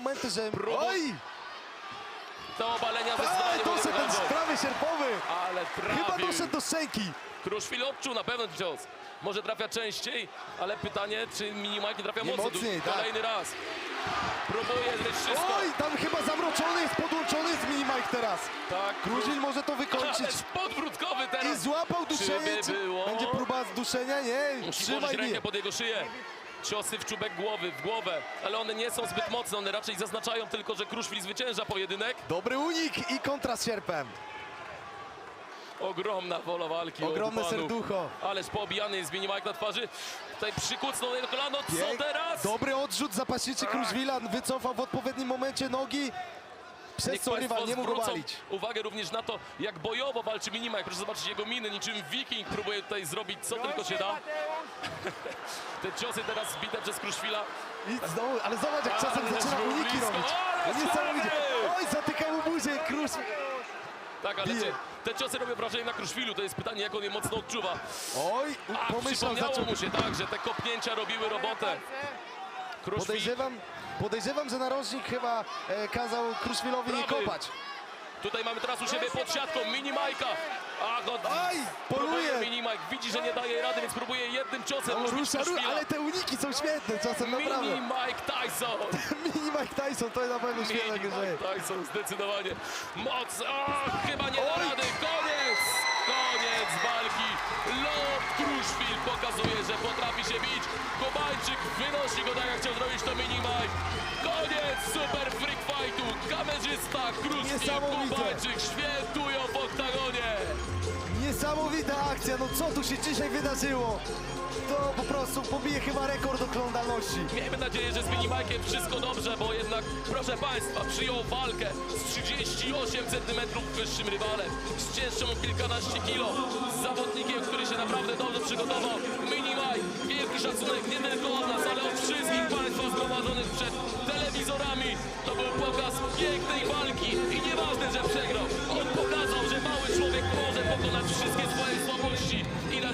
momenty, że... Oj! Te obalenia mu nie doszedł ten prawy sierpowy! Ale Chyba trafił. doszedł do szczęki. Kruszwil odczuł na pewno cios. Może trafia częściej, ale pytanie, czy Minimajk nie trafia Nie mocno. mocniej, tak. Kolejny raz. Próbuje zrobić wszystko. Oj, tam chyba zamroczony jest, podłączony jest Minimike teraz. Tak, Krużwil może to wykończyć. Ależ podwrótkowy I teraz. złapał duszenie. Czy by było? Będzie próba zduszenia? Nie, Musi trzymaj rękę mnie. pod jego szyję. Ciosy w czubek głowy, w głowę, ale one nie są zbyt mocne, one raczej zaznaczają tylko, że Kruszwil zwycięża pojedynek. Dobry unik i kontra z sierpem. Ogromna wola walki. Ogromne panów. serducho. Ależ poobijany jest Minimajk na twarzy. Tutaj przykucnął jego kolano. Co Pięk- teraz? Dobry odrzut zapaśniczy Kruszwila. Wycofał w odpowiednim momencie nogi. Przez Niech co rywal nie mógł walić. uwagę również na to, jak bojowo walczy Minimajk. Proszę zobaczyć jego miny, niczym wiking próbuje tutaj zrobić, co tylko się da. Te ciosy teraz zbite przez Kruszwila. I znowu, ale zobacz jak czasem Ależ zaczyna był uniki blisko. robić. Niesamowicie. lewy! Oj, zatyka mu buzię Kruszwil. Tak, ale Bije. czy, te ciosy robią wrażenie na Kruszwilu. To jest pytanie, jak on je mocno odczuwa. Oj, A, pomyślał, przypomniało zaczął. mu się tak, że te kopnięcia robiły robotę. Kruszwil Podejrzewam, podejrzewam, że narożnik chyba e, kazał Kruszwilowi nie Prawy. kopać. Tutaj mamy teraz u siebie pod siatką mini Majka. A go Aj, poluje. mini Mike widzi, że nie daje rady, więc próbuje jednym ciosem No, rusza, ale te uniki są świetne czasem, Mini naprawdę. Mike Tyson. Mini Mike Tyson, to jest na pewno Mini świetne że Mike Tyson, zdecydowanie. Moc, o, chyba nie da Oj. rady. Koniec, koniec walki. Lot Kruszwil pokazuje, że potrafi się bić. Kubańczyk wynosi go tak, jak chciał zrobić to Mini Mike. Koniec Niesamowite. Kubańczyk świętują w oktagonie. Niesamowita akcja, no co tu się dzisiaj wydarzyło? To po prostu pobije chyba rekord oglądalności. Miejmy nadzieję, że z Minimajkiem wszystko dobrze, bo jednak, proszę Państwa, przyjął walkę z 38 cm wyższym rywalem, z cięższą o kilkanaście kilo, z zawodnikiem, który się naprawdę dobrze przygotował. Minimaj, wielki szacunek nie tylko od nas, ale od wszystkich Państwa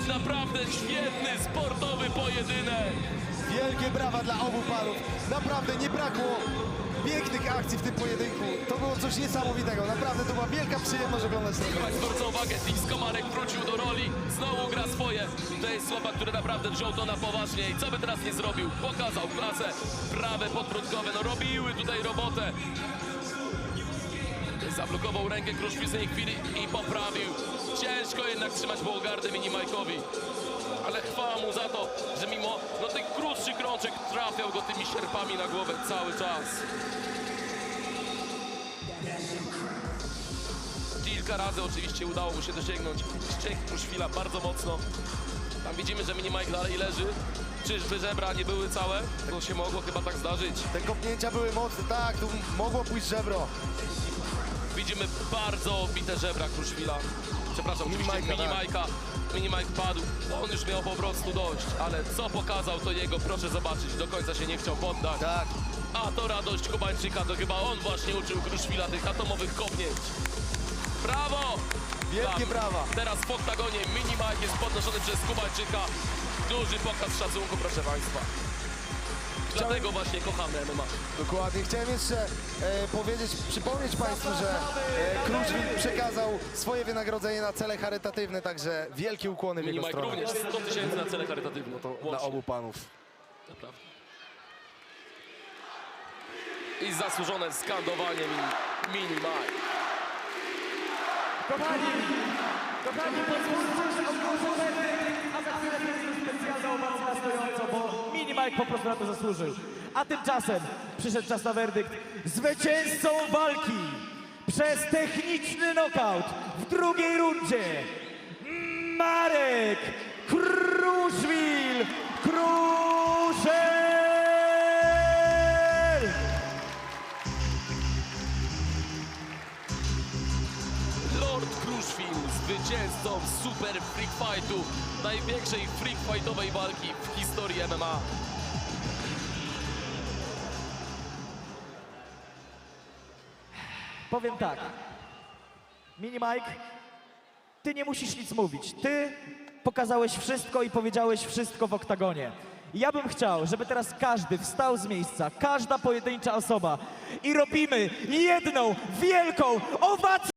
dać naprawdę świetny, sportowy pojedynek. Wielkie brawa dla obu panów. Naprawdę nie brakło pięknych akcji w tym pojedynku. To było coś niesamowitego. Naprawdę to była wielka przyjemność oglądać ten Chyba zwrócą uwagę, Dix Komarek wrócił do roli, znowu gra swoje. To jest słowa, który naprawdę wziął to na poważnie i co by teraz nie zrobił? Pokazał klasę, prawe podbródkowe, no robiły tutaj robotę. Zablokował rękę tej chwili i poprawił. Ciężko jednak trzymać było gardę mini Majkowi. Ale chwała mu za to, że mimo no, tych krótszych rączek trafiał go tymi sierpami na głowę cały czas. Kilka razy oczywiście udało mu się dosięgnąć ścięg Kruszwila bardzo mocno. Tam widzimy, że mini Mike dalej leży. Czyżby żebra nie były całe? To się mogło chyba tak zdarzyć. Te kopnięcia były mocne, tak, tu mogło pójść żebro. Widzimy bardzo bite żebra Kruszwila. Przepraszam, Mini oczywiście Majka, mini tak. Majka. Mini Mike padł. On już miał po prostu dość, ale co pokazał to jego, proszę zobaczyć, do końca się nie chciał poddać. Tak. A to radość Kubańczyka, to chyba on właśnie uczył Kruszwila tych atomowych kopnięć. Brawo! Wielkie Tam. brawa. Teraz w oktagonie mini Mike jest podnoszony przez Kubańczyka. Duży pokaz szacunku, proszę Państwa. Dlatego właśnie kochamy MMA. Dokładnie. Chciałem jeszcze e, powiedzieć, przypomnieć Państwu, że e, Kruszwil przekazał swoje wynagrodzenie na cele charytatywne, także wielkie ukłony w jego Mike stronę. również 100 tysięcy na cele charytatywne. To Dla obu panów. Naprawdę. I zasłużone skandowanie mini, mini Mike. Kochani, kochani, pozwólcie, że Mike po prostu na to zasłużył. A tymczasem przyszedł czas na werdykt. Zwycięzcą walki przez techniczny knockout w drugiej rundzie Marek Kruszwil Kruszel! Lord Kruszwil, zwycięzcą Super Freak Fightu, największej freak fightowej walki w historii MMA. Powiem tak. Mini Mike, ty nie musisz nic mówić. Ty pokazałeś wszystko i powiedziałeś wszystko w oktagonie. Ja bym chciał, żeby teraz każdy wstał z miejsca, każda pojedyncza osoba i robimy jedną wielką owację